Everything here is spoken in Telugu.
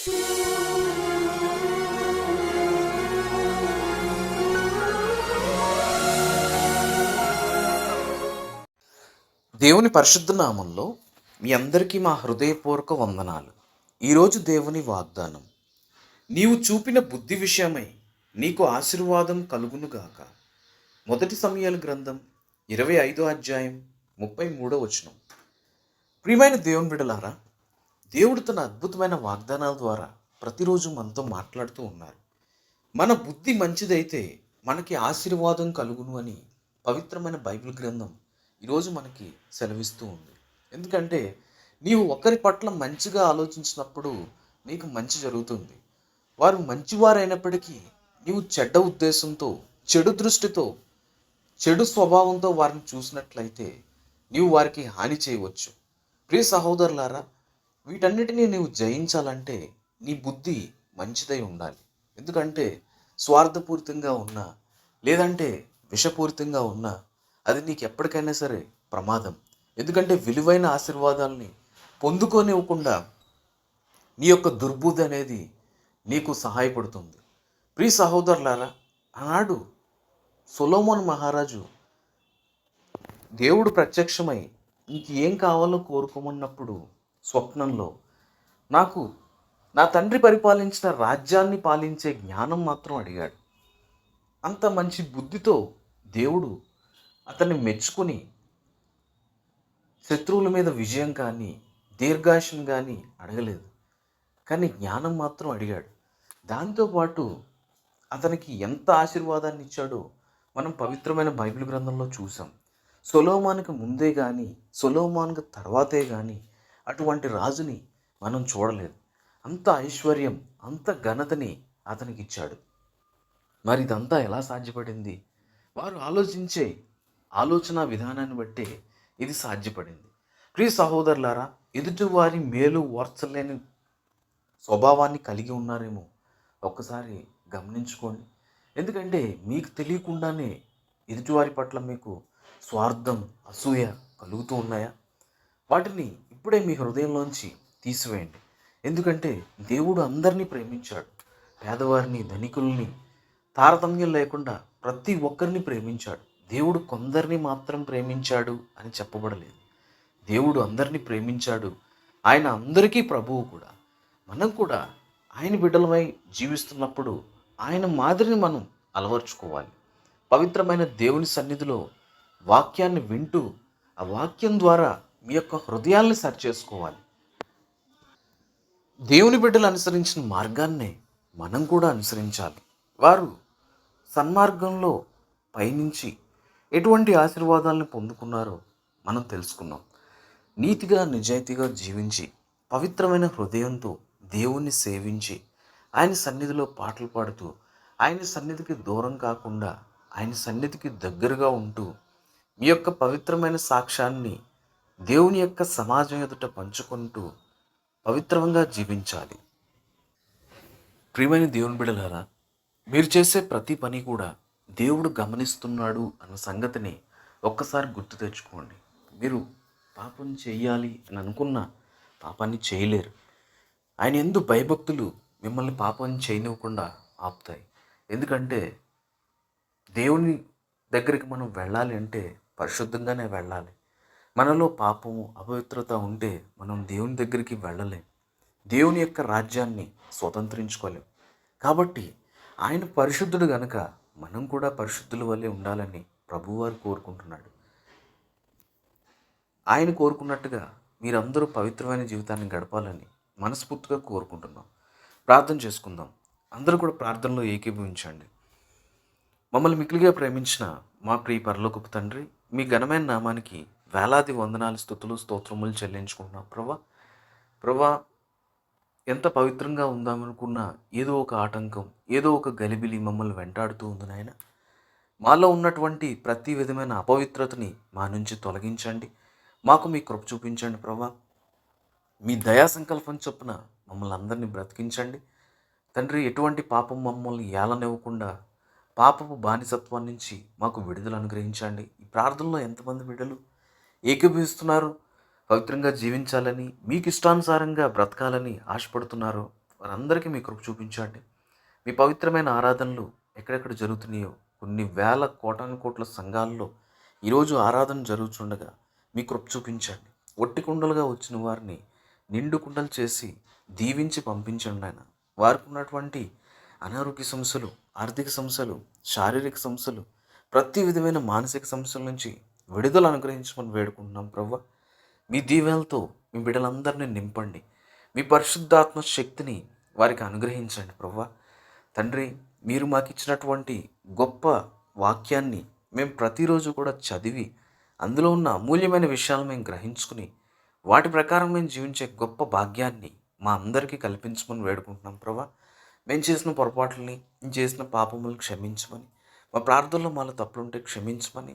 దేవుని పరిశుద్ధ నామంలో మీ అందరికీ మా హృదయపూర్వక వందనాలు. ఈరోజు దేవుని వాగ్దానం నీవు చూపిన బుద్ధి విషయమై నీకు ఆశీర్వాదం కలుగునుగాక. మొదటి సమయాల గ్రంథం ఇరవై ఐదో అధ్యాయం ముప్పై మూడో వచనం. ప్రియమైన దేవుని బిడలారా దేవుడు తన అద్భుతమైన వాగ్దానాల ద్వారా ప్రతిరోజు మనతో మాట్లాడుతూ ఉన్నారు. మన బుద్ధి మంచిదైతే మనకి ఆశీర్వాదం కలుగును అని పవిత్రమైన బైబిల్ గ్రంథం ఈరోజు మనకి సెలవిస్తూ ఉంది. ఎందుకంటే నీవు ఒకరి పట్ల మంచిగా ఆలోచించినప్పుడు నీకు మంచి జరుగుతుంది. వారు మంచివారైనప్పటికీ నీవు చెడ్డ ఉద్దేశంతో చెడు దృష్టితో చెడు స్వభావంతో వారిని చూసినట్లయితే నీవు వారికి హాని చేయవచ్చు. ప్రియ సహోదరులారా వీటన్నిటినీ నీవు జయించాలంటే నీ బుద్ధి మంచిదై ఉండాలి. ఎందుకంటే స్వార్థపూరితంగా ఉన్నా లేదంటే విషపూరితంగా ఉన్నా అది నీకు ఎప్పటికైనా సరే ప్రమాదం. ఎందుకంటే విలువైన ఆశీర్వాదాలని పొందుకోనివ్వకుండా నీ యొక్క దుర్బుద్ధి అనేది నీకు సహాయపడుతుంది. ప్రియ సహోదరులారా ఆనాడు సొలోమోన్ మహారాజు దేవుడు ప్రత్యక్షమై నీకు ఏం కావాలో కోరుకోమన్నప్పుడు స్వప్నంలో. నాకు నా తండ్రి పరిపాలించిన రాజ్యాన్ని పాలించే జ్ఞానం మాత్రం అడిగాడు. అంత మంచి బుద్ధితో దేవుడు అతన్ని మెచ్చుకొని శత్రువుల మీద విజయం కానీ దీర్ఘాషం కానీ అడగలేదు. కానీ జ్ఞానం మాత్రం అడిగాడు. దాంతోపాటు అతనికి ఎంత ఆశీర్వాదాన్ని ఇచ్చాడో మనం పవిత్రమైన బైబిల్ గ్రంథంలో చూసాం సొలోమానికి ముందే కానీ సొలోమాన్కి తర్వాతే కానీ అటువంటి రాజుని మనం చూడలేదు. అంత ఐశ్వర్యం అంత ఘనతని అతనికి ఇచ్చాడు మరి ఇదంతా ఎలా సాధ్యపడింది? వారు ఆలోచించే ఆలోచన విధానాన్ని బట్టి ఇది సాధ్యపడింది. ప్రియ సహోదరులారా ఎదుటివారి మేలు ఓర్చలేని స్వభావాన్ని కలిగి ఉన్నారేమో ఒక్కసారి గమనించుకోండి. ఎందుకంటే మీకు తెలియకుండానే ఎదుటివారి పట్ల మీకు స్వార్థం అసూయ కలుగుతూ ఉన్నాయా? వాటిని ఇప్పుడే మీ హృదయంలోంచి తీసివేయండి. ఎందుకంటే దేవుడు అందరినీ ప్రేమించాడు. పేదవారిని ధనికుల్ని తారతమ్యం లేకుండా ప్రతి ఒక్కరిని ప్రేమించాడు. దేవుడు కొందరిని మాత్రం ప్రేమించాడు అని చెప్పబడలేదు. దేవుడు అందరినీ ప్రేమించాడు. ఆయన అందరికీ ప్రభువు కూడా. మనం కూడా ఆయన బిడ్డలమై జీవిస్తున్నప్పుడు ఆయన మాదిరిని మనం అలవర్చుకోవాలి. పవిత్రమైన దేవుని సన్నిధిలో వాక్యాన్ని వింటూ ఆ వాక్యం ద్వారా మీ యొక్క హృదయాల్ని సరి చేసుకోవాలి. దేవుని బిడ్డలు అనుసరించిన మార్గాన్నే మనం కూడా అనుసరించాలి. వారు సన్మార్గంలో పయనించి ఎటువంటి ఆశీర్వాదాలను పొందుకున్నారో మనం తెలుసుకున్నాం. నీతిగా నిజాయితీగా జీవించి పవిత్రమైన హృదయంతో దేవుణ్ణి సేవించి ఆయన సన్నిధిలో పాటలు పాడుతూ ఆయన సన్నిధికి దూరం కాకుండా ఆయన సన్నిధికి దగ్గరగా ఉంటూ మీ యొక్క పవిత్రమైన సాక్ష్యాన్ని దేవుని యొక్క సమాజం ఎదుట పంచుకుంటూ పవిత్రంగా జీవించాలి. ప్రియమైన దేవుని బిడలారా మీరు చేసే ప్రతి పని కూడా దేవుడు గమనిస్తున్నాడు అన్న సంగతిని ఒక్కసారి గుర్తు తెచ్చుకోండి. మీరు పాపం చేయాలి అని అనుకున్న పాపాన్ని చేయలేరు. ఆయన ఎందు భయభక్తులు మిమ్మల్ని పాపం చేయనివ్వకుండా ఆపుతాయి. ఎందుకంటే దేవుని దగ్గరికి మనం వెళ్ళాలి అంటే పరిశుద్ధంగానే వెళ్ళాలి. మనలో పాపము అపవిత్రత ఉంటే మనం దేవుని దగ్గరికి వెళ్ళలేం. దేవుని యొక్క రాజ్యాన్ని స్వతంత్రించుకోలేం. కాబట్టి ఆయన పరిశుద్ధుడు గనుక మనం కూడా పరిశుద్ధుల వల్లే ఉండాలని ప్రభువారు కోరుకుంటున్నాడు. ఆయన కోరుకున్నట్టుగా మీరందరూ పవిత్రమైన జీవితాన్ని గడపాలని మనస్ఫూర్తిగా కోరుకుంటున్నాం. ప్రార్థన చేసుకుందాం. అందరూ కూడా ప్రార్థనలో ఏకీభవించండి. మమ్మల్ని మిక్కిలిగా ప్రేమించిన మా ప్రియ పరలోకపు తండ్రి మీ ఘనమైన నామానికి వేలాది వందనాలు స్థుతులు స్తోత్రములు చెల్లించుకుంటున్నాం. ప్రభా ప్రభా ఎంత పవిత్రంగా ఉందామనుకున్నా ఏదో ఒక ఆటంకం ఏదో ఒక గలిబిలి మమ్మల్ని వెంటాడుతూ ఉంది నాయన. మాలో ఉన్నటువంటి ప్రతి విధమైన అపవిత్రతని మా నుంచి తొలగించండి. మాకు మీ కృప చూపించండి ప్రభా. మీ దయా సంకల్పం చొప్పున మమ్మల్ని అందరినీ బ్రతికించండి. తండ్రి ఎటువంటి పాపం మమ్మల్ని ఏలనివ్వకుండా పాపపు బానిసత్వం నుంచి మాకు విడుదల అనుగ్రహించండి. ఈ ప్రార్థనలో ఎంతమంది బిడ్డలు ఏకీభవిస్తున్నారు? పవిత్రంగా జీవించాలని మీకు ఇష్టానుసారంగా బ్రతకాలని ఆశపడుతున్నారో వారందరికీ మీ కృప చూపించండి. మీ పవిత్రమైన ఆరాధనలు ఎక్కడెక్కడ జరుగుతున్నాయో కొన్ని వేల కోటాను కోట్ల సంఘాల్లో ఈరోజు ఆరాధన జరుగుతుండగా మీ కృప చూపించండి. ఒట్టి కుండలుగా వచ్చిన వారిని నిండు కుండలు చేసి దీవించి పంపించండి ఆయన. వారికి ఉన్నటువంటి అనారోగ్య సమస్యలు ఆర్థిక సమస్యలు శారీరక సమస్యలు ప్రతి విధమైన మానసిక సమస్యల నుంచి విడుదల అనుగ్రహించమని వేడుకుంటున్నాం ప్రవ్వ. మీ దీవెలతో మీ బిడ్డలందరినీ నింపండి. మీ పరిశుద్ధాత్మ శక్తిని వారికి అనుగ్రహించండి ప్రవ్వ. తండ్రి మీరు మాకు ఇచ్చినటువంటి గొప్ప వాక్యాన్ని మేము ప్రతిరోజు కూడా చదివి అందులో ఉన్న అమూల్యమైన విషయాలు మేము గ్రహించుకుని వాటి ప్రకారం మేము జీవించే గొప్ప భాగ్యాన్ని మా అందరికీ కల్పించమని వేడుకుంటున్నాం ప్రభా మేము చేసిన పొరపాట్లని చేసిన పాపములను క్షమించమని మా ప్రార్థనలో మాలో తప్పులుంటే క్షమించమని